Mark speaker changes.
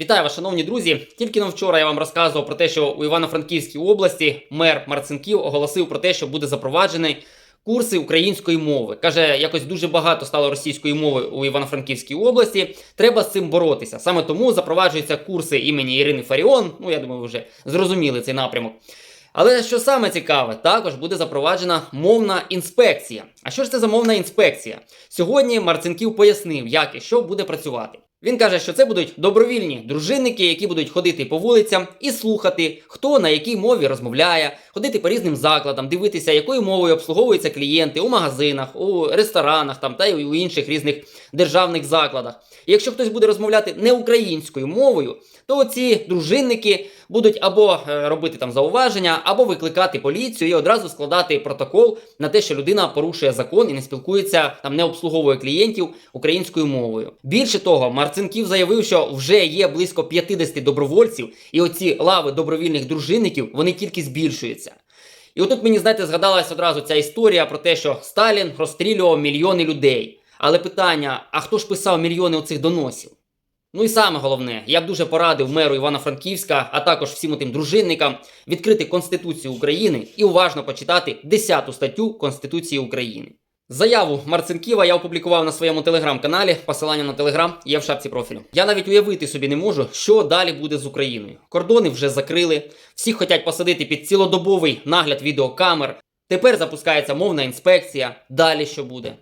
Speaker 1: Вітаю вас, шановні друзі. Тільки на вчора я вам розказував про те, що у Івано-Франківській області мер Марцинків оголосив про те, що буде запроваджений курси української мови. Каже, якось дуже багато стало російської мови у Івано-Франківській області. Треба з цим боротися. Саме тому запроваджуються курси імені Ірини Фаріон. Ну, я думаю, ви вже зрозуміли цей напрямок. Але що саме цікаве, також буде запроваджена мовна інспекція. А що ж це за мовна інспекція? Сьогодні Марцинків пояснив, як і що буде працювати. Він каже, що це будуть добровільні дружинники, які будуть ходити по вулицям і слухати, хто на якій мові розмовляє, ходити по різним закладам, дивитися, якою мовою обслуговуються клієнти у магазинах, у ресторанах там та й у інших різних державних закладах. І якщо хтось буде розмовляти не українською мовою, то ці дружинники будуть або е, робити там зауваження, або викликати поліцію і одразу складати протокол на те, що людина порушує закон і не спілкується там, не обслуговує клієнтів українською мовою. Більше того, Марцинків заявив, що вже є близько 50 добровольців, і оці лави добровільних дружинників вони тільки збільшуються. І отут мені, знаєте, згадалась одразу ця історія про те, що Сталін розстрілював мільйони людей. Але питання: а хто ж писав мільйони оцих доносів? Ну і саме головне, я б дуже порадив меру Івано-Франківська, а також всім тим дружинникам відкрити Конституцію України і уважно почитати 10 статтю Конституції України. Заяву Марцинківа я опублікував на своєму телеграм-каналі. Посилання на телеграм є в шапці профілю. Я навіть уявити собі не можу, що далі буде з Україною. Кордони вже закрили, всі хочуть посадити під цілодобовий нагляд відеокамер. Тепер запускається мовна інспекція. Далі що буде?